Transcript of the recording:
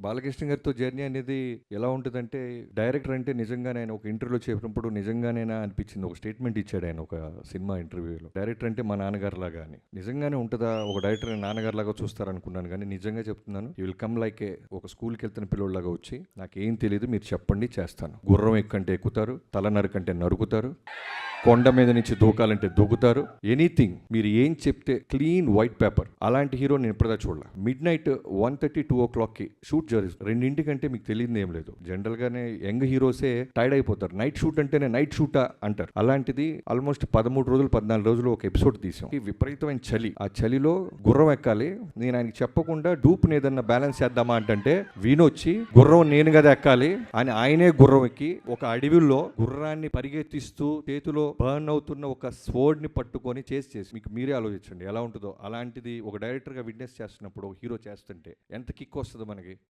బాలకృష్ణ గారితో జర్నీ అనేది ఎలా ఉంటుందంటే డైరెక్టర్ అంటే నిజంగానే ఆయన ఒక ఇంటర్వ్యూలో చెప్పినప్పుడు నిజంగానేనా అనిపించింది. ఒక స్టేట్మెంట్ ఇచ్చాడు ఆయన ఒక సినిమా ఇంటర్వ్యూలో. డైరెక్టర్ అంటే మా నాన్నగారు లాగా అని. నిజంగానే ఉంటుందా? ఒక డైరెక్టర్ నాన్నగారు లాగా చూస్తారనుకున్నాను కానీ నిజంగా చెప్తున్నాను you will come like a ఒక స్కూల్కి వెళ్తున్న పిల్లోళ్ళలాగా వచ్చి నాకేం తెలియదు మీరు చెప్పండి చేస్తాను. గుర్రం ఎక్కంటే ఎక్కుతారు తల నరకంటే నరుకుతారు. కొండ మీద నుంచి దూకాలంటే దూకుతారు. ఎనీథింగ్ మీరు ఏం చెప్తే క్లీన్ వైట్ పేపర్. అలాంటి హీరో నేను ఇప్పటిదా చూడాల. Midnight one thirty two ఓ క్లాక్కి షూట్ జరుగుతుంది. రెండింటికంటే మీకు తెలియదు ఏం లేదు. జనరల్గానే యంగ్ హీరోసే టైర్డ్ అయిపోతారు. నైట్ షూట్ అంటేనే నైట్ షూటా అంటారు. అలాంటిది ఆల్మోస్ట్ పదమూడు రోజులు పద్నాలుగు రోజులు ఒక ఎపిసోడ్ తీసాం. ఈ విపరీతమైన చలి. ఆ చలిలో గుర్రం ఎక్కాలి. నేను ఆయనకి చెప్పకుండా డూప్ని ఏదన్నా బ్యాలెన్స్ చేద్దామా అంటే వీణొచ్చి గుర్రం నేను కదా ఎక్కాలి అని ఆయనే గుర్రం ఎక్కి ఒక అడవిలో గుర్రాన్ని పరిగెత్తిస్తూ చేతిలో బర్న్ అవుతున్న ఒక స్వోర్డ్ని పట్టుకొని చేసి చేసి మీకు మీరే ఆలోచించండి ఎలా ఉంటుందో. అలాంటిది ఒక డైరెక్టర్గా విట్నెస్ చేస్తున్నప్పుడు ఒక హీరో చేస్తుంటే ఎంత కిక్ వస్తుంది మనకి.